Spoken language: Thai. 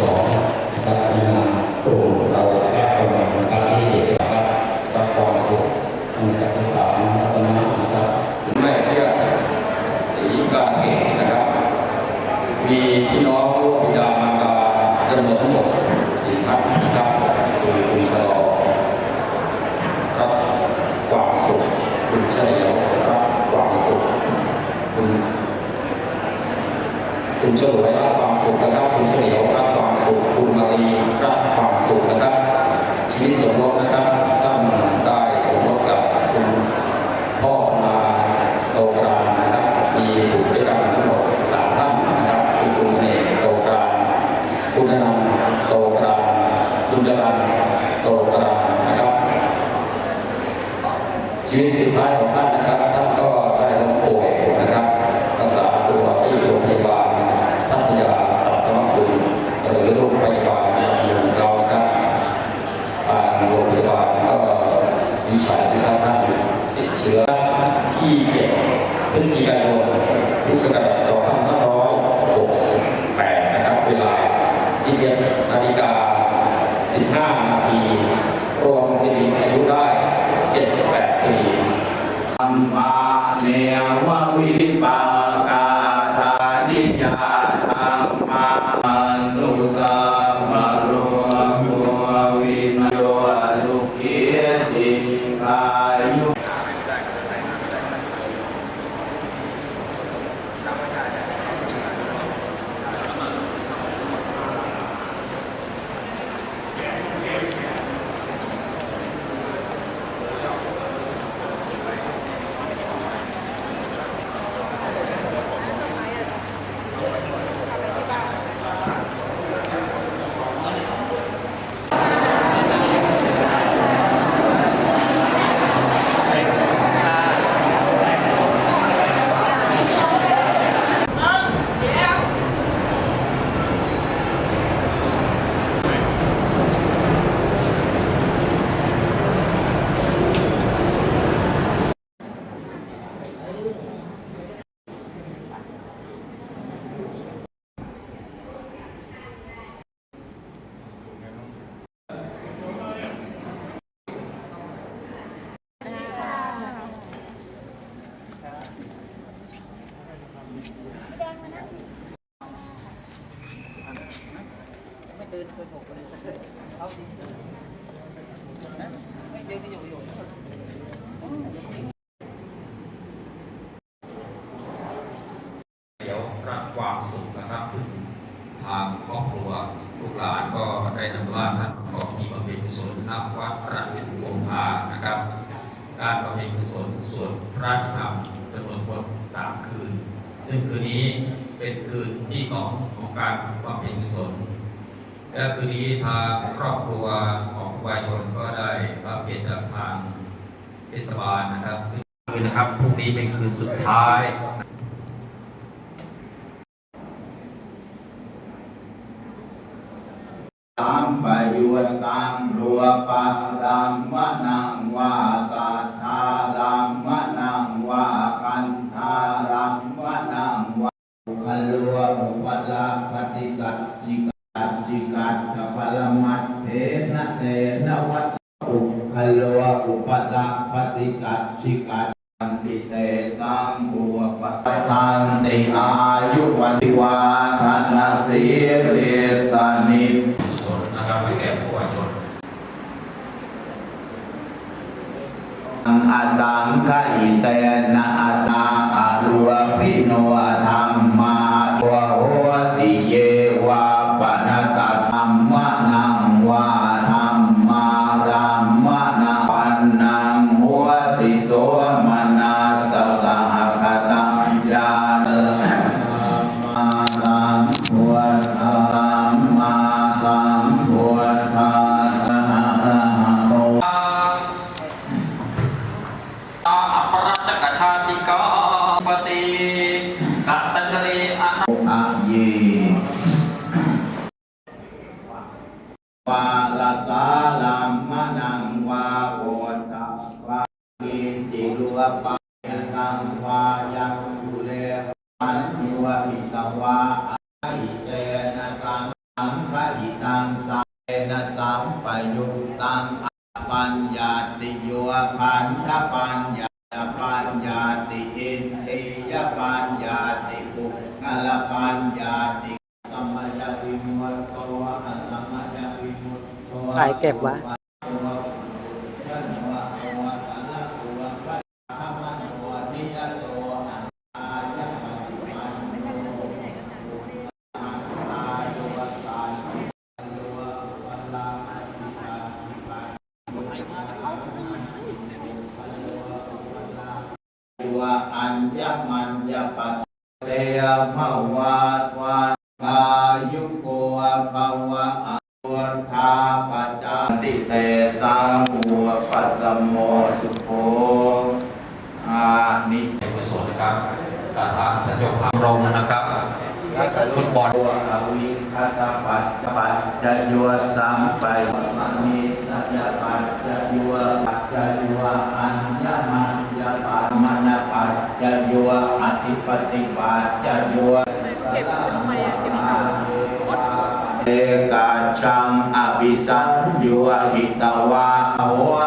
ปลูกเราและคนนะครับที่เด็กนะครับรับความสุขทางการศึกษาและตำนานนะครับแม่เที่ยสีกาเกตนะครับ มีพี่น้องร่วมบิดามารดาจำนวนทั้งหมดสี่ท่านนะครับคุณคุณชะลอครับความสุขคุณเฉลียวครับความสุขคุณคุณฉลวยรับความสุขนะครับคุณเฉลียวรับ สุขคุณมารีรับความสุขนะครับ ชีวิตสมรสนะครับ ที่เจ็ดพฤศจิกายนพุทธศักราช2568 นะครับ เวลา 11นาฬิกา 15 นาทีรวมสิริอายุได้ 78 ปีธัมมาเนววิปังกาธานิยาธรรมานุสัมมโรโมวินโยสุขีติกา ยุไม่เดินหกเลยเอาดินะไม่เดินก็อยู่อยู่เดี๋ยวรับความสุขนะครับทางครอบครัวลูกหลานก็ได้นำว่าท่านประกอบพิธีบำเพ็ญกุศลณวัดพระชุมพงานะครับ การบำเพ็ญกุศลส่วนพระธรรมจำนวนมงหมดสามคืน ซึ่งคืนนี้เป็นคืนที่สองของการบำเพ็ญกุศล และคืนนี้ทางครอบครัวของวายชนก็ได้รับำเพ็ญจากทางเทศบาลนะครับซึ่งคืนนะครับพรุ่งนี้เป็นคืนสุดท้าย ปละปฏิสัชชิกันติเตสังบุวปัสสันติอายุวันติวาทนาสีเรสานิกุศลนะครับให้แก่ผู้วชนอังอาสังคหิเตนะอาสาอา สังฆิตังสาเนสัมปยุตังปัญญาติโยขันธปัญญาปัญญาติอินทรียปัญญาติปุกลปัญญาติสมมยวิมุตโตสมมยวิมุตโตถ่าเก็บวะ อัญญมัญญปัตเตยภวาตวันกายุโกภวะอวุธาปจาติเตสาหัวปัสสมโมสุโภอานิในกุศลนะครับการทางท่านเจ้าภาพรงนะครับฟุตบอลวอวิคตาปัจจปัจจะยัวสัมไปมี อธิปฏิปัจจะยัวเก็บทำไมอะเก็บเอกาชังอภิสัญญัวหิตวาโหอสังคาโห